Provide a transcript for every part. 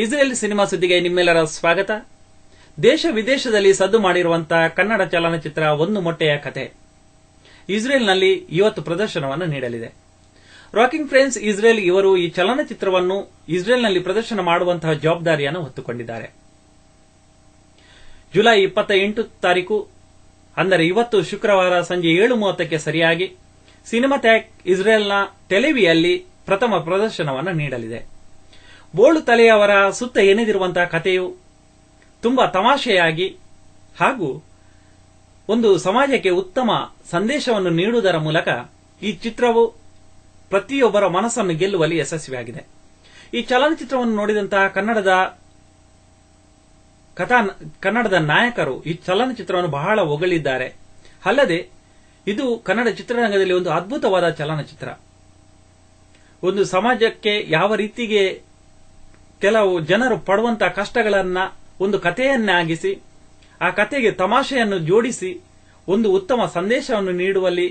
Israel cinema ಸುದ್ದಿಗೆ ನಿಮ್ಮೆಲ್ಲರ ಸ್ವಾಗತ. ದೇಶ ವಿದೇಶದಲ್ಲಿ ಸದ್ದು ಮಾಡಿರುವಂತಹ ಕನ್ನಡ ಚಲನಚಿತ್ರ ಒಂದು ಮೊಟ್ಟೆಯ ಕತೆ. ಇಸ್ರೇಲ್ನಲ್ಲಿ ಇವತ್ತು ಪ್ರದರ್ಶನವನ್ನು ನೀಡಲಿದೆ. ರಾಕಿಂಗ್ ಫ್ರೆಂಡ್ಸ್, ಇಸ್ರೇಲ್ ಇವರು ಈ ಚಲನಚಿತ್ರವನ್ನು ಇಸ್ರೇಲ್ನಲ್ಲಿ ಪ್ರದರ್ಶನ ಮಾಡುವಂತಹ ಜವಾಬ್ದಾರಿಯನ್ನು ಹೊತ್ತುಕೊಂಡಿದ್ದಾರೆ. ಜುಲೈ ಇಪ್ಪತ್ತ ಎಂಟು ತಾರೀಕು, ಅಂದರೆ ಇವತ್ತು ಶುಕ್ರವಾರ ಸಂಜೆ ಏಳು ಮೂವತ್ತಕ್ಕೆ ಸರಿಯಾಗಿ ಸಿನಿಮಾ ಟ್ಯಾಕ್ ಇಸ್ರೇಲ್ನ ಟೆಲಿವಿಯಲ್ಲಿ ಪ್ರಥಮ ಪ್ರದರ್ಶನವನ್ನು ನೀಡಲಿದೆ. ಬೋಳು ತಲೆಯವರ ಸುತ್ತ ಎನೆದಿರುವಂತಹ ಕಥೆಯು ತುಂಬಾ ತಮಾಷೆಯಾಗಿ ಹಾಗೂ ಒಂದು ಸಮಾಜಕ್ಕೆ ಉತ್ತಮ ಸಂದೇಶವನ್ನು ನೀಡುವುದರ ಮೂಲಕ ಈ ಚಿತ್ರವು ಪ್ರತಿಯೊಬ್ಬರ ಮನಸ್ಸನ್ನು ಗೆಲ್ಲುವಲ್ಲಿ ಯಶಸ್ವಿಯಾಗಿದೆ. ಈ ಚಲನಚಿತ್ರವನ್ನು ನೋಡಿದಂತಹ ಕನ್ನಡದ ಕಥಾ, ಕನ್ನಡದ ನಾಯಕರು ಈ ಚಲನಚಿತ್ರವನ್ನು ಬಹಳ ಹೊಗಳಿದ್ದಾರೆ. ಅಲ್ಲದೆ, ಇದು ಕನ್ನಡ ಚಿತ್ರರಂಗದಲ್ಲಿ ಒಂದು ಅದ್ಭುತವಾದ ಚಲನಚಿತ್ರ. ಒಂದು ಸಮಾಜಕ್ಕೆ ಯಾವ ರೀತಿಗೆ ಕೆಲವು ಜನರು ಪಡುವಂತಹ ಕಷ್ಟಗಳನ್ನ ಒಂದು ಕಥೆಯನ್ನಾಗಿಸಿ, ಆ ಕಥೆಗೆ ತಮಾಷೆಯನ್ನು ಜೋಡಿಸಿ, ಒಂದು ಉತ್ತಮ ಸಂದೇಶವನ್ನು ನೀಡುವಲ್ಲಿ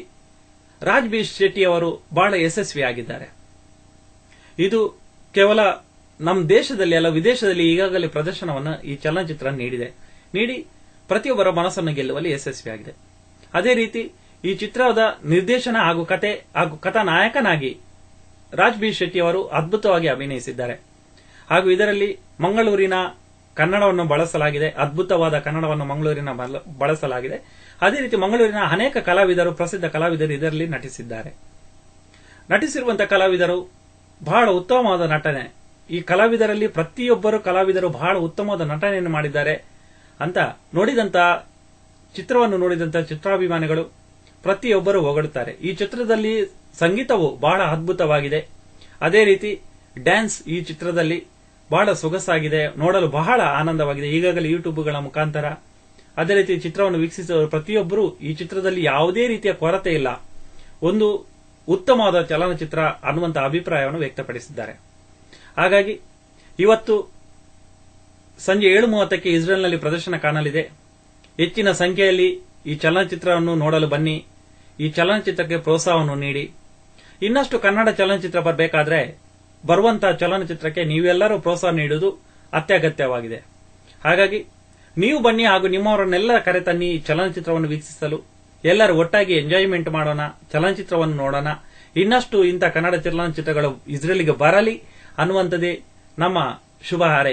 ರಾಜ್ ಶೆಟ್ಟಿ ಅವರು ಬಹಳ ಯಶಸ್ವಿಯಾಗಿದ್ದಾರೆ. ಇದು ಕೇವಲ ನಮ್ಮ ದೇಶದಲ್ಲಿ ಅಲ್ಲ, ವಿದೇಶದಲ್ಲಿ ಈಗಾಗಲೇ ಪ್ರದರ್ಶನವನ್ನು ಈ ಚಲನಚಿತ್ರ ನೀಡಿದೆ. ನೀಡಿ, ಪ್ರತಿಯೊಬ್ಬರ ಮನಸ್ಸನ್ನು ಗೆಲ್ಲುವಲ್ಲಿ ಯಶಸ್ವಿಯಾಗಿದೆ. ಅದೇ ರೀತಿ, ಈ ಚಿತ್ರದ ನಿರ್ದೇಶನ ಹಾಗೂ ಕತೆ ಹಾಗೂ ಕಥಾ ನಾಯಕನಾಗಿ ಶೆಟ್ಟಿ ಅವರು ಅದ್ಭುತವಾಗಿ ಅಭಿನಯಿಸಿದ್ದಾರೆ. ಹಾಗೂ ಇದರಲ್ಲಿ ಮಂಗಳೂರಿನ ಕನ್ನಡವನ್ನು ಬಳಸಲಾಗಿದೆ, ಅದ್ಭುತವಾದ ಕನ್ನಡವನ್ನು ಮಂಗಳೂರಿನ ಬಳಸಲಾಗಿದೆ. ಅದೇ ರೀತಿ ಮಂಗಳೂರಿನ ಅನೇಕ ಕಲಾವಿದರು, ಪ್ರಸಿದ್ಧ ಕಲಾವಿದರು ಇದರಲ್ಲಿ ನಟಿಸಿದ್ದಾರೆ. ನಟಿಸಿರುವಂತಹ ಕಲಾವಿದರು ಬಹಳ ಉತ್ತಮವಾದ ನಟನೆ. ಈ ಕಲಾವಿದರಲ್ಲಿ ಪ್ರತಿಯೊಬ್ಬರು ಕಲಾವಿದರು ಬಹಳ ಉತ್ತಮವಾದ ನಟನೆಯನ್ನು ಮಾಡಿದ್ದಾರೆ ಅಂತ ನೋಡಿದಂತ, ಚಿತ್ರವನ್ನು ನೋಡಿದಂತ ಚಿತ್ರಾಭಿಮಾನಿಗಳು ಪ್ರತಿಯೊಬ್ಬರು ಹೊಗಳುತ್ತಾರೆ ಈ ಚಿತ್ರದಲ್ಲಿ ಸಂಗೀತವು ಬಹಳ ಅದ್ಭುತವಾಗಿದೆ. ಅದೇ ರೀತಿ ಡ್ಯಾನ್ಸ್ ಈ ಚಿತ್ರದಲ್ಲಿ ಬಹಳ ಸೊಗಸಾಗಿದೆ, ನೋಡಲು ಬಹಳ ಆನಂದವಾಗಿದೆ. ಈಗಾಗಲೇ ಯೂಟ್ಯೂಬ್ಗಳ ಮುಖಾಂತರ ಅದೇ ರೀತಿ ಚಿತ್ರವನ್ನು ವೀಕ್ಷಿಸುವ ಪ್ರತಿಯೊಬ್ಬರು ಈ ಚಿತ್ರದಲ್ಲಿ ಯಾವುದೇ ರೀತಿಯ ಕೊರತೆ ಇಲ್ಲ. ಒಂದು ಉತ್ತಮವಾದ ಚಲನಚಿತ್ರ ಅನ್ನುವಂತ ಅಭಿಪ್ರಾಯವನ್ನು ವ್ಯಕ್ತಪಡಿಸಿದ್ದಾರೆ. ಹಾಗಾಗಿ ಇವತ್ತು ಸಂಜೆ ಏಳು ಮೂವತ್ತಕ್ಕೆ ಇಸ್ರೇಲ್ನಲ್ಲಿ ಪ್ರದರ್ಶನ ಕಾಣಲಿದೆ. ಹೆಚ್ಚಿನ ಸಂಖ್ಯೆಯಲ್ಲಿ ಈ ಚಲನಚಿತ್ರವನ್ನು ನೋಡಲು ಬನ್ನಿ. ಈ ಚಲನಚಿತ್ರಕ್ಕೆ ಪ್ರೋತ್ಸಾಹವನ್ನು ನೀಡಿ. ಇನ್ನಷ್ಟು ಕನ್ನಡ ಚಲನಚಿತ್ರ ಬರಬೇಕಾದ್ರೆ ಬರುವಂತಹ ಚಲನಚಿತ್ರಕ್ಕೆ ನೀವೆಲ್ಲರೂ ಪ್ರೋತ್ಸಾಹ ನೀಡುವುದು ಅತ್ಯಗತ್ಯವಾಗಿದೆ. ಹಾಗಾಗಿ, ನೀವು ಬನ್ನಿ ಹಾಗೂ ನಿಮ್ಮವರನ್ನೆಲ್ಲ ಕರೆತನ್ನಿ ಚಲನಚಿತ್ರವನ್ನು ವೀಕ್ಷಿಸಲು. ಎಲ್ಲರೂ ಒಟ್ಟಾಗಿ ಎಂಜಾಯ್ಮೆಂಟ್ ಮಾಡೋಣ, ಚಲನಚಿತ್ರವನ್ನು ನೋಡೋಣ. ಇನ್ನಷ್ಟು ಇಂಥ ಕನ್ನಡ ಚಲನಚಿತ್ರಗಳು ಇಸ್ರೇಲಿಗೆ ಬರಲಿ ಅನ್ನುವಂಥದ್ದೇ ನಮ್ಮ ಶುಭ